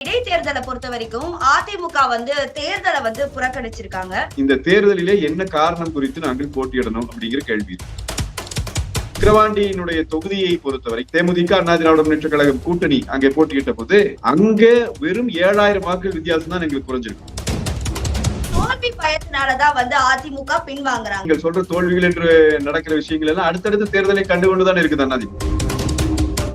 இடைத்தேர்தலை பொறுத்த வரைக்கும் அதிமுக வந்து தேர்தலை வந்து புறக்கணிச்சிருக்காங்க. இந்த தேர்தலிலே என்ன காரணம் குறித்து நாங்கள் போட்டியிடணும் அப்படிங்கிற கேள்வி. விக்கிரவாண்டியினுடைய தொகுதியை பொறுத்தவரை தேமுதிக அண்ணா திராவிட முன்னேற்ற கழகம் கூட்டணி அங்கே போட்டியிட்ட போது அங்க வெறும் ஏழாயிரம் வாக்குகள் வித்தியாசம் தான் எங்களுக்கு குறைஞ்சிருக்கும் தோல்வி பயத்தினாலதான் வந்து அதிமுக பின்வாங்குறாங்க. சொல்ற தோல்விகள் என்று நடக்கிற விஷயங்கள் எல்லாம் அடுத்தடுத்த தேர்தலை கண்டுகொண்டுதான் இருக்குது அண்ணாதிமுக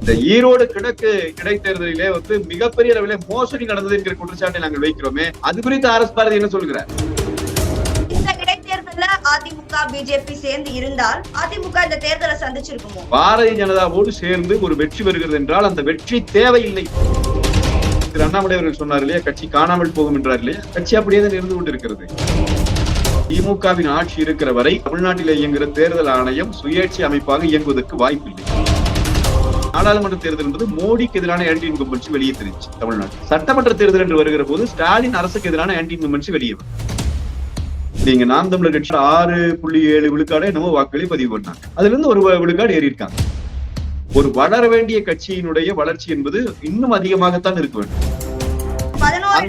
இந்த ஈரோடு கிழக்கு இடைத்தேர்தலிலே வந்து மிகப்பெரிய அளவிலே மோசடி நடந்தது என்கிற குற்றச்சாட்டை நாங்கள் வைக்கிறோமே. அது குறித்து அரசு பாரதி என்ன சொல்கிறார்? அதிமுக பிஜேபி சேர்ந்து இருந்தால் அதிமுக இந்த தேர்தலை சந்திச்சிருக்குமோ? பாரதிய ஜனதாவோடு சேர்ந்து ஒரு வெற்றி வருகிறது என்றால் அந்த வெற்றி தேவையில்லை. திரு அண்ணாமலை அவர்கள் சொன்னார் இல்லையா கட்சி காணாமல் போகும் என்றார் இல்லையா? கட்சி அப்படியே தான் இருந்து கொண்டிருக்கிறது. திமுகவின் ஆட்சி இருக்கிற வரை தமிழ்நாட்டில் இயங்குகிற தேர்தல் ஆணையம் சுயேட்சை அமைப்பாக இயங்குவதற்கு வாய்ப்பில்லை. நாடாளுமன்ற தேர்தல் என்பது மோடிக்கு எதிரான ஆன்டி இன்கம்பன்சி வெளியே தெரிஞ்சு தமிழ்நாட்டில். சட்டமன்ற தேர்தல் என்று வருகிற போது ஸ்டாலின் அரசுக்கு எதிரான ஆன்டி இன்கம்பன்சி வெளியே. நீங்க நாம் தமிழர் கட்சி ஆறு புள்ளி ஏழு விழுக்காடு என்னமோ வாக்குகளை பதிவு பண்ணாங்க. அதுல இருந்து ஒரு விழுக்காடு ஏறி இருக்காங்க ஒரு வளர வேண்டிய கட்சியினுடைய வளர்ச்சி என்பது இன்னும் அதிகமாகத்தான் இருக்க வேண்டும். பதினோரு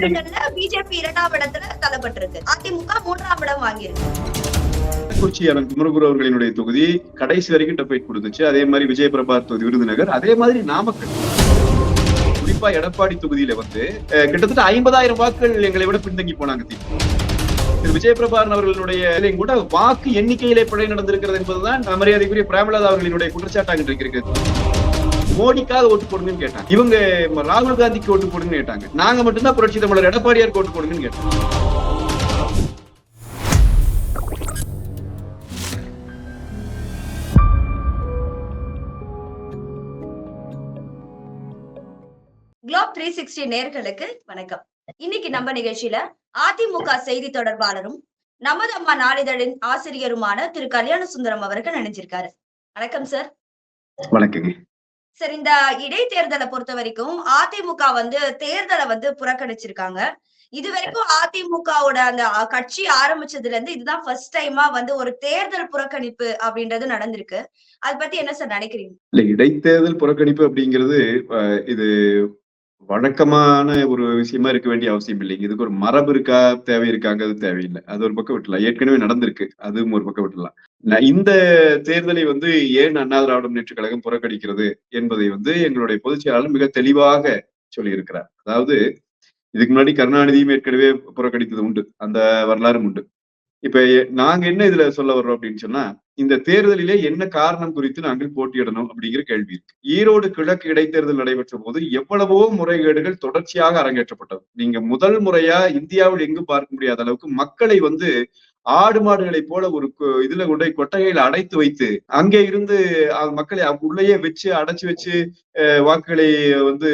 பிஜேபி இரண்டாம் இடத்துல தள்ளப்பட்டிருக்கு. அதிமுக மூன்றாம் இடம் வாங்கியிருக்கு. கள்ளக்குறிச்சி அண்ணன் குமரகுரு அவர்களினுடைய தொகுதி கடைசி வரைக்கும் டப்பைட் கொடுத்துச்சு. அதே மாதிரி விஜய பிரபாத் தொகுதி விருதுநகர் அதே மாதிரி நாமக்கல். குறிப்பா எடப்பாடி தொகுதியில வந்து கிட்டத்தட்ட ஐம்பதாயிரம் வாக்குகள் எங்களை விட பின்தங்கி போனாங்க திமுக. திரு. விஜயபிரபாரன் அவர்களுடைய கூட வாக்கு எண்ணிக்கையிலே பிழை நடந்திருக்கிறது என்பதுதான் மரியாதைக்குரிய பிரேமலதா அவர்களுடைய குற்றச்சாட்டாக இருக்கிறது. மோடிக்காக ஓட்டு போடுங்கன்னு கேட்டாங்க. இவங்க ராகுல் காந்திக்கு ஓட்டு போடுங்கன்னு கேட்டாங்க. நாங்க மட்டும்தான் புரட்சி தமிழர் எடப்பாடியாருக்கு ஓட்டு போடுங்கன்னு கேட்டாங்க. த்ரீ சிக்ஸ்டி நேர்களுக்கு வணக்கம். இன்னைக்கு நம்ம நிகழ்ச்சியில அதிமுக செய்தி தொடர்பாளரும் நமது அம்மா நாளிதழின் ஆசிரியருமான திரு. கல்யாண சுந்தரம் அவர்கள் நினைச்சிருக்காரு வணக்கம் சார் வணக்கங்க. சார் இந்த இடைத்தேர்தலை பொறுத்த வரைக்கும் அதிமுக வந்து தேர்தலை வந்து புறக்கணிச்சிருக்காங்க. இது வரைக்கும் அதிமுகவோட அந்த கட்சி ஆரம்பிச்சதுல இருந்து இதுதான் ஃபர்ஸ்ட் டைமா வந்து ஒரு தேர்தல் புறக்கணிப்பு அப்படின்றது நடந்திருக்கு. அதை பத்தி என்ன சார் நினைக்கிறீங்க? இல்ல இடைத்தேர்தல் புறக்கணிப்பு அப்படிங்கிறது இது வழக்கமான ஒரு விஷயமா இருக்க வேண்டிய அவசியம் இல்லைங்க இதுக்கு ஒரு மரபு இருக்கா தேவை இருக்காங்கிறது தேவையில்லை. அது ஒரு பக்கம் விட்டுலாம் ஏற்கனவே நடந்திருக்கு. அதுவும் ஒரு பக்கம் விட்டுலாம் இந்த தேர்தலை வந்து ஏன் அண்ணா திராவிட முன்னேற்ற கழகம் புறக்கணிக்கிறது என்பதை வந்து எங்களுடைய பொதுச் செயலாளர் மிக தெளிவாக சொல்லியிருக்கிறார். அதாவது இதுக்கு முன்னாடி கருணாநிதியும் ஏற்கனவே புறக்கணித்தது உண்டு. அந்த வரலாறும் உண்டு. இப்ப நாங்க என்ன இதுல சொல்ல வர்றோம் அப்படின்னு சொன்னா இந்த தேர்தலிலே என்ன காரணம் குறித்து நாங்கள் போட்டியிடணும் அப்படிங்கிற கேள்வி இருக்கு. ஈரோடு கிழக்கு இடைத்தேர்தல் நடைபெற்ற போது எவ்வளவோ முறைகேடுகள் தொடர்ச்சியாக அரங்கேற்றப்பட்டது. நீங்க முதல் முறையா இந்தியாவில் எங்கும் பார்க்க முடியாத அளவுக்கு மக்களை வந்து ஆடு மாடுகளை போல ஒரு இதுல கொண்டு கொட்டகையில அடைத்து வைத்து அங்கே இருந்து மக்களை உள்ளேயே வச்சு அடைச்சு வச்சு வாக்குகளை வந்து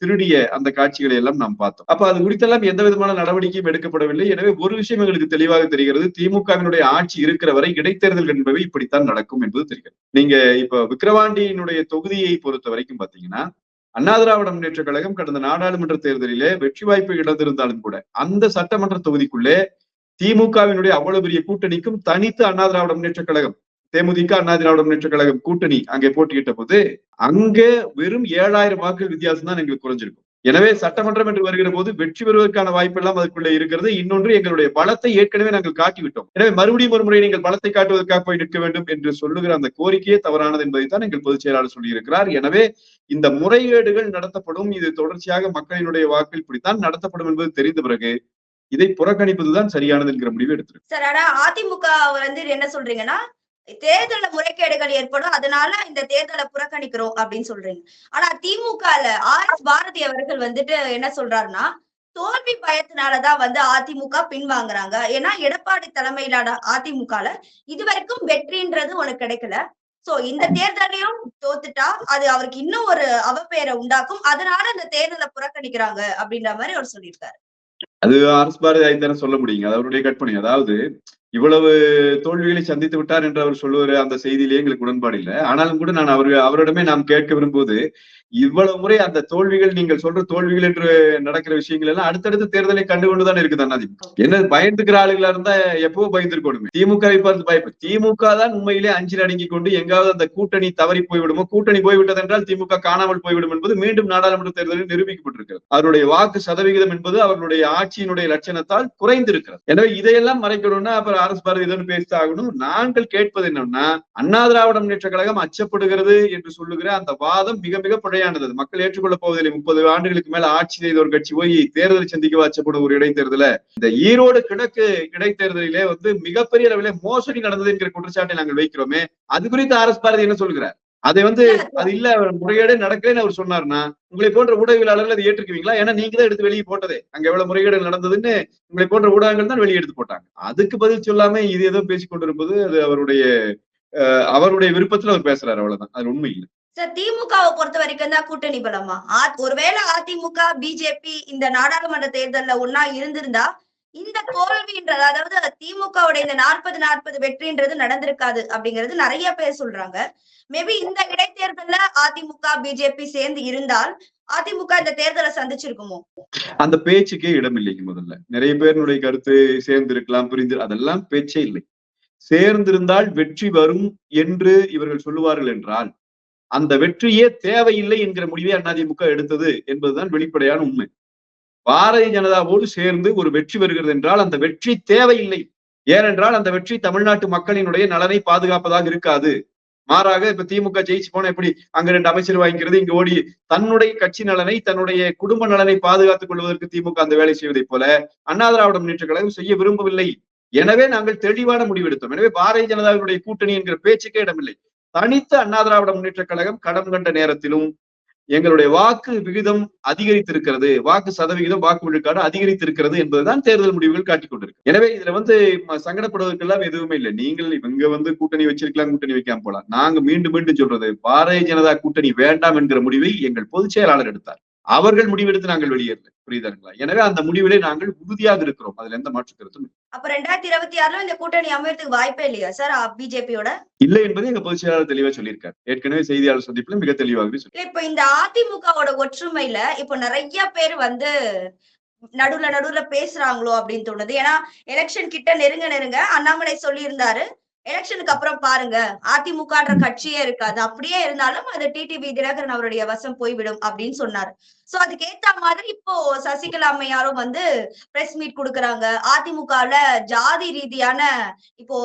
திருடிய அந்த காட்சிகளை எல்லாம் நாம் பார்த்தோம். அப்ப அது குறித்தெல்லாம் எந்த விதமான நடவடிக்கையும் எடுக்கப்படவில்லை. எனவே ஒரு விஷயம் எங்களுக்கு தெளிவாக தெரிகிறது. திமுகவினுடைய ஆட்சி இருக்கிற வரை இடைத்தேர்தல் என்பவை இப்படித்தான் நடக்கும் என்பது தெரிகிறது. நீங்க இப்ப விக்கிரவாண்டியினுடைய தொகுதியை பொறுத்த வரைக்கும் பாத்தீங்கன்னா அண்ணா திராவிட முன்னேற்ற கழகம் கடந்த நாடாளுமன்ற தேர்தலிலே வெற்றி வாய்ப்பு இழந்திருந்தாலும் கூட அந்த சட்டமன்ற தொகுதிக்குள்ளே திமுகவினுடைய அவ்வளவு பெரிய கூட்டணிக்கும் தனித்து அண்ணா திராவிட முன்னேற்ற கழகம் தேமுதிக அண்ணா திராவிட முன்னேற்ற கழகம் கூட்டணி அங்கே போட்டியிட்ட போது அங்கே வெறும் ஏழாயிரம் வாக்குகள் வித்தியாசம் தான் எங்களுக்கு குறைஞ்சிருக்கும். எனவே சட்டமன்றம் என்று வருகிற போது வெற்றி பெறுவதற்கான வாய்ப்பெல்லாம் அதற்குள்ளே இருக்கிறது. இன்னொன்று எங்களுடைய பலத்தை ஏற்கனவே நாங்கள் காட்டிவிட்டோம். எனவே மறுபடியும் ஒரு முறை நீங்கள் பலத்தை காட்டுவதற்காக போய் நிற்க வேண்டும் என்று சொல்லுகிற அந்த கோரிக்கையே தவறானது என்பதைத்தான் எங்கள் பொதுச் செயலாளர் சொல்லியிருக்கிறார். எனவே இந்த முறைகேடுகள் நடத்தப்படும். இது தொடர்ச்சியாக மக்களினுடைய வாக்கு இப்படித்தான் நடத்தப்படும் என்பது தெரிந்த பிறகு இதை புறக்கணிப்பதுதான் சரியானது என்கிற முடிவு எடுத்திருக்கு. சார் ஆனா அதிமுக வந்து என்ன சொல்றீங்கன்னா தேர்தல முறைகேடுகள் ஏற்படும் அதனால இந்த தேர்தலை புறக்கணிக்கிறோம் அப்படின்னு சொல்றீங்க. ஆனா திமுகல ஆர் எஸ் பாரதி அவர்கள் வந்துட்டு என்ன சொல்றாருன்னா தோல்வி பயத்தினாலதான் வந்து அதிமுக பின்வாங்குறாங்க. ஏன்னா எடப்பாடி தலைமையிலான அதிமுகல இதுவரைக்கும் வெற்றின்றது உனக்கு கிடைக்கல. சோ இந்த தேர்தலையும் தோத்துட்டா அது அவருக்கு இன்னும் ஒரு அவப்பெயரை உண்டாக்கும். அதனால இந்த தேர்தலை புறக்கணிக்கிறாங்க அப்படின்ற மாதிரி அவர் சொல்லியிருக்காரு. அது அரசு பாரதி தானே சொல்ல முடியுங்க. அது அவருடைய கற்பனை. அதாவது இவ்வளவு தோல்விகளை சந்தித்து விட்டார் என்று அவர் சொல்லுவாரு அந்த செய்தியிலே எங்களுக்கு உடன்பாடு இல்லை. ஆனாலும் கூட நான் அவர் அவரிடமே நாம் கேட்க விரும்புவது இவ்வளவு முறை அந்த தோல்விகள் நீங்கள் சொல்ற தோல்விகள் என்று நடக்கிற விஷயங்கள் எல்லாம் அடுத்தடுத்த தேர்தலை கண்டுகொண்டுதான் இருக்குது அதிமுக என்ன பயந்துக்கிற ஆளுகளா இருந்தா எப்பவோ பயந்துருக்கணுமே. திமுக பார்த்து பயப்பு திமுக தான் உண்மையிலே அஞ்சில் அடங்கி கொண்டு எங்காவது அந்த கூட்டணி தவறி போய்விடுமோ கூட்டணி போய்விட்டது என்றால் திமுக காணாமல் போய்விடும் என்பது மீண்டும் நாடாளுமன்ற தேர்தலில் நிரூபிக்கப்பட்டிருக்கிறது. அவருடைய வாக்கு சதவிகிதம் என்பது அவர்களுடைய ஆட்சியினுடைய லட்சணத்தால் குறைந்திருக்கிறது. எனவே இதையெல்லாம் மறைக்கணும்னா அப்புறம் அரசு பாரதி இதோடு பேசித்தாகணும். நாங்கள் கேட்பது என்னன்னா அண்ணா திராவிட முன்னேற்ற கழகம் அச்சப்படுகிறது என்று சொல்லுகிற அந்த வாதம் மிக மிக பிழையானது மக்கள் ஏற்றுக்கொள்ள போவதில்லை. முப்பது ஆண்டுகளுக்கு மேல ஆட்சி செய்த ஒரு கட்சி போய் தேர்தலை சந்திக்க அச்சப்படும் ஒரு இடைத்தேர்தல. இந்த ஈரோடு கிழக்கு இடைத்தேர்தலிலே வந்து மிகப்பெரிய அளவிலே மோசடி நடந்தது என்கிற குற்றச்சாட்டை நாங்கள் வைக்கிறோமே. அது குறித்து அரசு பாரதி என்ன சொல்கிறார்? அதை வந்து அது இல்ல முறைகேடு நடக்கலன்னு அவர் சொன்னார்னா உங்களை போன்ற ஊடகவியலாளர்கள் அதை ஏற்றுக்குவீங்களா? ஏன்னா நீங்க தான் எடுத்து வெளியே போட்டதே. அங்க எவ்வளவு முறைகேடு நடந்ததுன்னு உங்களை போன்ற ஊடகங்கள் தான் வெளியே எடுத்து போட்டாங்க. அதுக்கு பதில் சொல்லாம இது ஏதோ பேசிக் கொண்டிருப்பது அது அவருடைய அஹ், அவருடைய விருப்பத்துல அவர் பேசுறாரு அவ்வளவுதான். அது உண்மை இல்லை. சார் திமுகவை பொறுத்த வரைக்கும் தான் கூட்டணி பலமா? ஒருவேளை அதிமுக பிஜேபி இந்த நாடாளுமன்ற தேர்தல்ல ஒன்னா இருந்திருந்தா இந்த தோல்வின்றது அதாவது திமுகவுடைய இந்த நாற்பது நாற்பது வெற்றின்றது நடந்திருக்காது அப்படிங்கிறது நிறைய பேர் சொல்றாங்க. மேபி இந்த இடைத்தேர்தல்ல அதிமுக பிஜேபி சேர்ந்து இருந்தால் அதிமுக இந்த தேர்தலை சந்திச்சிருக்குமோ? அந்த பேச்சுக்கே இடம் இல்லைங்க முதல்ல. நிறைய பேருடைய கருத்து சேர்ந்து இருக்கலாம் புரிந்து அதெல்லாம் பேச்சே இல்லை. சேர்ந்திருந்தால் வெற்றி வரும் என்று இவர்கள் சொல்லுவார்கள் என்றால் அந்த வெற்றியே தேவையில்லை என்கிற முடிவை அதிமுக எடுத்தது என்பதுதான் வெளிப்படையான உண்மை. பாரதிய ஜனதாவோடு சேர்ந்து ஒரு வெற்றி வருகிறது என்றால் அந்த வெற்றி தேவையில்லை. ஏனென்றால் அந்த வெற்றி தமிழ்நாட்டு மக்களினுடைய நலனை பாதுகாப்பதாக இருக்காது. மாறாக இப்ப திமுக ஜெயிச்சு போனா எப்படி அங்க ரெண்டு அமைச்சர் வாங்கிக்கிறது இங்க ஓடி தன்னுடைய கட்சி நலனை தன்னுடைய குடும்ப நலனை பாதுகாத்துக் கொள்வதற்கு திமுக அந்த வேலை செய்வதைப் போல அண்ணா திராவிட முன்னேற்ற கழகம் செய்ய விரும்பவில்லை. எனவே நாங்கள் தெளிவான முடிவெடுத்தோம். எனவே பாரதிய ஜனதாவினுடைய கூட்டணி என்கிற பேச்சுக்கே இடமில்லை. தனித்த அண்ணா திராவிட முன்னேற்ற கழகம் கடம் கண்ட நேரத்திலும் எங்களுடைய வாக்கு விகிதம் அதிகரித்திருக்கிறது. வாக்கு சதவிகிதம் வாக்கு விழுக்காடு அதிகரித்திருக்கிறது என்பதுதான் தேர்தல் முடிவுகள் காட்டிக் கொண்டிருக்கு எனவே இதுல வந்து சங்கடப்படுவதற்கெல்லாம் எதுவுமே இல்லை. நீங்கள் இவங்க வந்து கூட்டணி வச்சிருக்கலாம் கூட்டணி வைக்காம போலாம். நாங்க மீண்டும் மீண்டும் சொல்றது பாரதிய ஜனதா கூட்டணி வேண்டாம் என்கிற முடிவை எங்கள் பொதுச் செயலாளர் எடுத்தார். அவர்கள் முடிவெடுத்து நாங்கள் வெளியேறல. புரியுதாங்களா எனவே அந்த முடிவிலே நாங்கள் உறுதியாக இருக்கிறோம். அதுல எந்த மாற்று கருத்தும். அப்ப ரெண்டாயிரத்தி இருபத்தி ஆறுல இந்த கூட்டணி அமையறதுக்கு வாய்ப்பே இல்லையா சார் பிஜேபியோட? இல்லை என்பதை எங்க பொதுச் செயலாளர் தெளிவா சொல்லியிருக்காரு. ஏற்கனவே செய்தியாளர் சந்திப்புல மிக தெளிவாகவே சொல்லி இப்ப இந்த அதிமுகவோட ஒற்றுமையில இப்ப நிறைய பேர் வந்து நடுவுல நடுவுல பேசுறாங்களோ அப்படின்னு தோணுது. ஏன்னா எலெக்ஷன் கிட்ட நெருங்க நெருங்க அண்ணாமலை சொல்லியிருந்தாரு. எலெக்ஷனுக்கு அப்புறம் பாருங்க. அதிமுகன்ற கட்சியே இருக்காது. அப்படியே இருந்தாலும் அது டிடிவி தினகரன் அவருடைய வசம் போய்விடும் அப்படின்னு சொன்னார். சோ அதுக்கு ஏத்த மாதிரி இப்போ சசிகலா அம்மையாரும் வந்து பிரஸ் மீட் கொடுக்கறாங்க. அதிமுகல ஜாதி ரீதியான இப்போ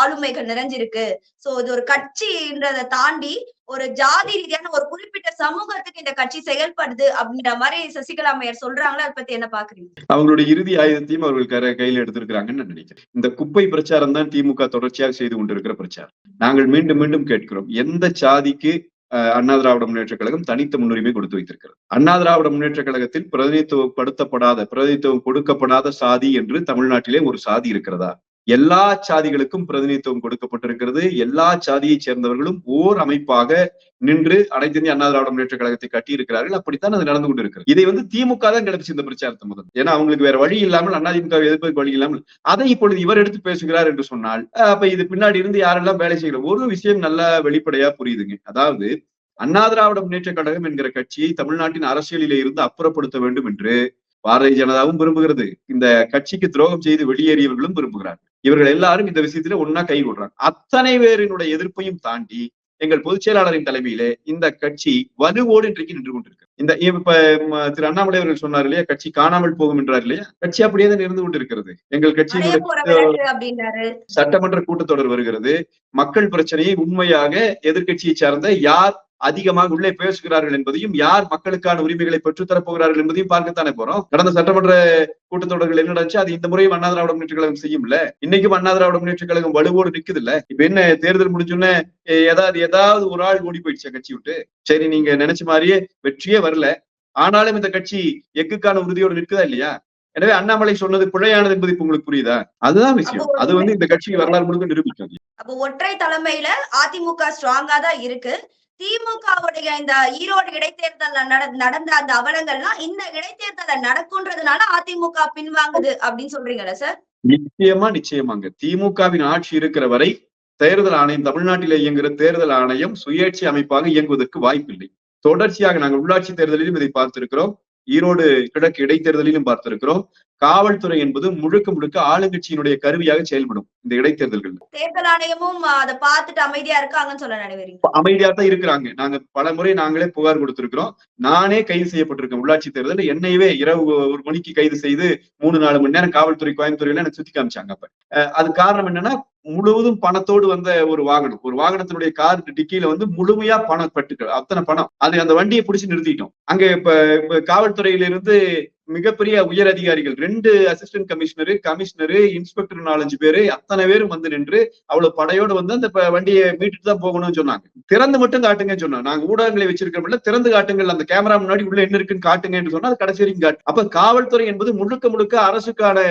ஆளுமைகள் நிறைஞ்சிருக்கு. சோ இது ஒரு கட்சின்றத தாண்டி ஒரு ஜாதி ரீதியான ஒரு குறிப்பிட்ட சமூகத்துக்கு இந்த கட்சி செயல்படுது அப்படின்ற மாதிரி சசிகலா அம்மையார் சொல்றாங்களா? அதை பத்தி என்ன பாக்குறீங்க? அவங்களுடைய இறுதி ஆயுதத்தையும் அவர்கள் கர கையில எடுத்திருக்கிறாங்கன்னு நினைக்கிறேன். இந்த குப்பை பிரச்சாரம் தான் திமுக தொடர்ச்சியாக செய்து கொண்டிருக்கிற பிரச்சாரம். நாங்கள் மீண்டும் மீண்டும் கேட்கிறோம். எந்த சாதிக்கு அண்ணா திராவிட முன்னேற்ற கழகம் தனித்த முன்னுரிமை கொடுத்து வைத்திருக்கிறது. அண்ணா திராவிட முன்னேற்ற கழகத்தில் பிரதிநிதித்துவப்படுத்தப்படாத பிரதிநிதித்துவம் கொடுக்கப்படாத சாதி என்று தமிழ்நாட்டிலே ஒரு சாதி இருக்கிறதா? எல்லா சாதிகளுக்கும் பிரதிநிதித்துவம் கொடுக்கப்பட்டிருக்கிறது. எல்லா சாதியைச் சேர்ந்தவர்களும் ஓர் அமைப்பாக நின்று அனைத்திந்திய அண்ணா திராவிட முன்னேற்ற கழகத்தை கட்டி இருக்கிறார்கள் அப்படித்தான் அது நடந்து கொண்டிருக்கிறது. இதை வந்து திமுக தான் கிடைச்சு இந்த பிரச்சாரத்தை முதல் ஏன்னா அவங்களுக்கு வேற வழி இல்லாமல் அதிமுக எதிர்ப்பதற்கு வழி இல்லாமல் அதை இப்பொழுது இவர் எடுத்து பேசுகிறார் என்று சொன்னால் அப்ப இது பின்னாடி இருந்து யாரெல்லாம் வேலை செய்கிற ஒரு விஷயம் நல்லா வெளிப்படையா புரியுதுங்க. அதாவது அண்ணா திராவிட முன்னேற்ற கழகம் என்கிற கட்சியை தமிழ்நாட்டின் அரசியலிலே இருந்து அப்புறப்படுத்த வேண்டும் என்று பாரதிய ஜனதாவும் விரும்புகிறது. இந்த கட்சிக்கு துரோகம் செய்து வெளியேறியவர்களும் விரும்புகிறார்கள். இவர்கள் எல்லாரும் இந்த விஷயத்துல ஒன்னா கை கொடுறாங்க அத்தனை பேரினுடைய எதிர்ப்பையும் தாண்டி எங்கள் பொதுச் செயலாளரின் தலைமையிலே இந்த கட்சி வலுவோடு இன்றைக்கு நின்று கொண்டிருக்கு. இந்த இப்ப திரு அண்ணாமலை அவர்கள் சொன்னார் இல்லையா? கட்சி காணாமல் போகும் என்றார் இல்லையா? கட்சி அப்படியே தான் இருந்து கொண்டிருக்கிறது. எங்கள் அடைய கட்சியினுடைய சட்டமன்ற கூட்டத்தொடர் வருகிறது. மக்கள் பிரச்சனையை உண்மையாக எதிர்க்கட்சியை சார்ந்த யார் அதிகமாக உள்ளே பேசுகிறார்கள் என்பதையும் யார் மக்களுக்கான உரிமைகளை பெற்றுத்தரப் போகிறார்கள் என்பதையும் பார்க்கத்தானே போறோம். கடந்த சட்டமன்ற கூட்டத்தொடர்கள் என்ன நடந்துச்சு? அது இந்த முறையும் அண்ணா திராவிட முன்னேற்ற கழகம் செய்யும்ல? இன்னைக்கும் அண்ணா திராவிட முன்னேற்ற கழகம் வலுவோடு நிக்குது இல்ல இப்ப என்ன தேர்தல் முடிஞ்சோன்னே ஏதாவது ஏதாவது ஒரு ஆள் ஓடி போயிடுச்சு கட்சி விட்டு. சரி நீங்க நினைச்ச மாதிரியே வெற்றியே வரல. ஆனாலும் இந்த கட்சி எக்குக்கான உறுதியோடு நிற்குதா இல்லையா? எனவே அண்ணாமலை சொன்னது பிழையானது என்பது இப்ப உங்களுக்கு புரியுதா? அதுதான் விஷயம். அது வந்து இந்த கட்சிக்கு வரலாறு முழுக்க நிரூபிக்கும். அப்போ ஒற்றை தலைமையில அதிமுக ஸ்ட்ராங்கா தான் இருக்கு. திமுகவுடைய இந்த ஈரோடு இடைத்தேர்தல் நடந்த அந்த அவலங்கள்லாம் இந்த இடைத்தேர்தல நடக்கும்ன்றதுனால அதிமுக பின்வாங்குது அப்படின்னு சொல்றீங்களா சார் நிச்சயமா நிச்சயமாங்க. திமுகவின் ஆட்சி இருக்கிற வரை தேர்தல் ஆணையம் தமிழ்நாட்டில் இயங்குகிற தேர்தல் ஆணையம் சுயேட்சை அமைப்பாக இயங்குவதற்கு வாய்ப்பில்லை. தொடர்ச்சியாக நாங்கள் உள்ளாட்சி தேர்தலிலும் இதை பார்த்திருக்கிறோம். ஈரோடு கிழக்கு இடைத்தேர்தலிலும் பார்த்திருக்கிறோம். காவல்துறை என்பது முழுக்க முழுக்க ஆளுங்கட்சியினுடைய கருவியாக செயல்படும் இந்த இடைத்தேர்தல்கள் தேர்தல் ஆணையமும் அதை பார்த்துட்டு அமைதியா இருக்காங்கன்னு சொல்ல நினைவீங்க அமைதியா தான் இருக்கிறாங்க. நாங்க பல முறை நாங்களே புகார் கொடுத்திருக்கிறோம். நானே கைது செய்யப்பட்டிருக்கேன் உள்ளாட்சி தேர்தல் என்னையவே இரவு ஒரு மணிக்கு கைது செய்து மூணு நாலு மணி நேரம் காவல்துறை கோயம்புத்தூர்ல எனக்கு சுத்தி காமிச்சாங்க அப்ப. அது காரணம் என்னன்னா முழுவதும் பணத்தோடு வந்த ஒரு வாகனம். ஒரு வாகனத்தினுடைய கார் டிக்கியில வந்து முழுமையா பணம் பட்டுக்கள் அத்தனை பணம். அது அந்த வண்டியை பிடிச்சு நிறுத்திட்டோம். அங்க இப்ப காவல்துறையிலிருந்து மிகப்பெரிய உயர் அதிகாரிகள் ரெண்டு அசிஸ்டன்ட் கமிஷனரு கமிஷனரு இன்ஸ்பெக்டர் நாலஞ்சு பேரு அத்தனை பேரும் வந்து நின்று அவ்வளவு படையோடு வந்து அந்த வண்டியை மீட்டுட்டு தான் போகணும்னு சொன்னாங்க. திறந்து மட்டும் காட்டுங்கன்னு சொன்னாங்க நாங்க ஊடகங்களை வச்சிருக்கிறோம்ல திறந்து காட்டுங்கள். அந்த கேமரா முன்னாடி உள்ள என்ன இருக்குன்னு காட்டுங்கன்னு சொன்னா அது கடைசி வரைக்கும் காட்டு. அப்ப காவல்துறை என்பது முழுக்க முழுக்க அரசுக்கான